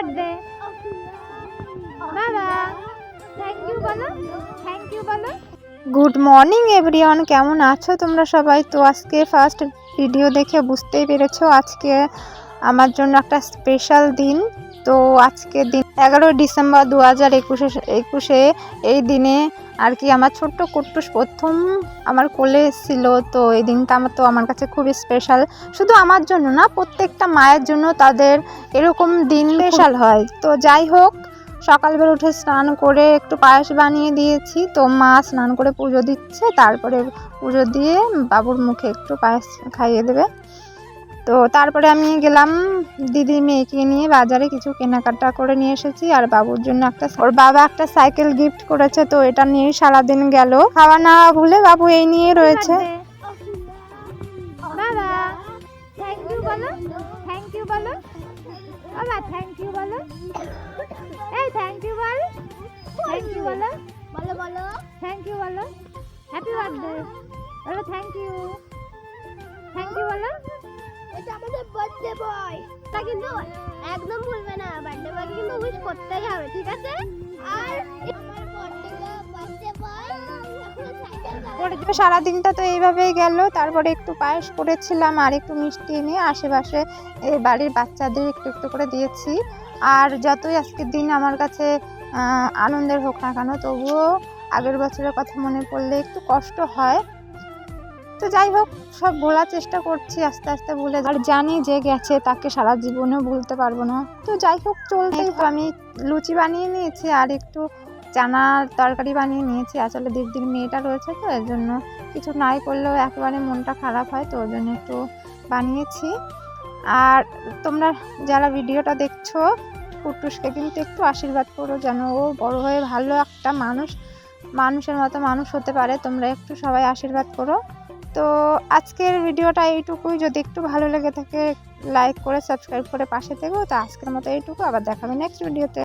Birthday বাবা thank you বলো thank you বলো গুড মর্নিং এভরিওয়ান কেমন আছো তোমরা সবাই? তো আজকে ফার্স্ট ভিডিও দেখে বুঝতেই পেরেছ, আজকে আমার জন্য একটা স্পেশাল দিন। তো আজকে দিন এগারোই ডিসেম্বর দু হাজার একুশে একুশে এই দিনে আর কি আমার ছোট্ট কুট্টুস প্রথম আমার কোলে ছিল। তো এই দিনটা আমার তো আমার কাছে খুবই স্পেশাল শুধু আমার জন্য না প্রত্যেকটা মায়ের জন্য তাদের এরকম দিন স্পেশাল হয়। তো যাই হোক সকালবেলা উঠে স্নান করে একটু পায়েস বানিয়ে দিয়েছি। তো মা স্নান করে পুজো দিচ্ছে। তারপরে পুজো দিয়ে বাবুর মুখে একটু পায়েস খাইয়ে দেবে। তো তারপরে আমি গেলাম দিদি মেয়েকে নিয়ে বাজারে কিছু কেনাকাটা করে নিয়ে এসেছি আর বাবুর জন্য একটা ওর বাবা একটা সাইকেল গিফট করেছে তো এটা নিয়ে সারাদিন গেল। খাওয়া না ভুলে বাবু এই নিয়ে রয়েছে। বাবা থ্যাংক ইউ বলো থ্যাংক ইউ বলো। বাবা থ্যাংক ইউ বলো। এই থ্যাংক ইউ বল থ্যাংক ইউ বলো। বলো বলো। থ্যাংক ইউ বলো। হ্যাপি বার্থডে বলো থ্যাংক ইউ থ্যাংক ইউ বলো। এটা আমাদের বার্থডে বয় তা কিন্তু একদম ভুলবে না বার্থডে বয়কে কিন্তু উইশ করতেই হবে, ঠিক আছে? আর বয় সারা দিনটা তো এইভাবেই গেল, তারপরে একটু পায়েস করেছিলাম আর একটু মিষ্টি এনে আশেপাশে এই বাড়ির বাচ্চাদের একটু একটু করে দিয়েছি। আর যতই আজকের দিন আমার কাছে আনন্দের হোক না কেন, তবুও আগের বছরের কথা মনে পড়লে একটু কষ্ট হয়। তো যাই হোক সব ভোলার চেষ্টা করছি আস্তে আস্তে ভুলে আর জানি যে গেছে তাকে সারা জীবনেও ভুলতে পারব না। তো যাই হোক চলতেই হবে। আমি লুচি বানিয়ে নিয়েছি আর একটু চানার তরকারি বানিয়ে নিয়েছি। আসলে দিদির মেয়েটা রয়েছে তো এর জন্য কিছু নাই করলেও একেবারে মনটা খারাপ হয় তো ওর জন্য একটু বানিয়েছি। আর তোমরা যারা ভিডিওটা দেখছ কুটুসকে কিন্তু একটু আশীর্বাদ করো যেন ও বড় হয়ে ভালো একটা মানুষ মানুষের মতো মানুষ হতে পারে। তোমরা একটু সবাই আশীর্বাদ করো। তো আজকের ভিডিওটা এইটুকুই। যদি একটু ভালো লেগে থাকে লাইক করে সাবস্ক্রাইব করে পাশে থেকো। তো আজকের মতো এইটুকু। আবার দেখাবে নেক্সট ভিডিওতে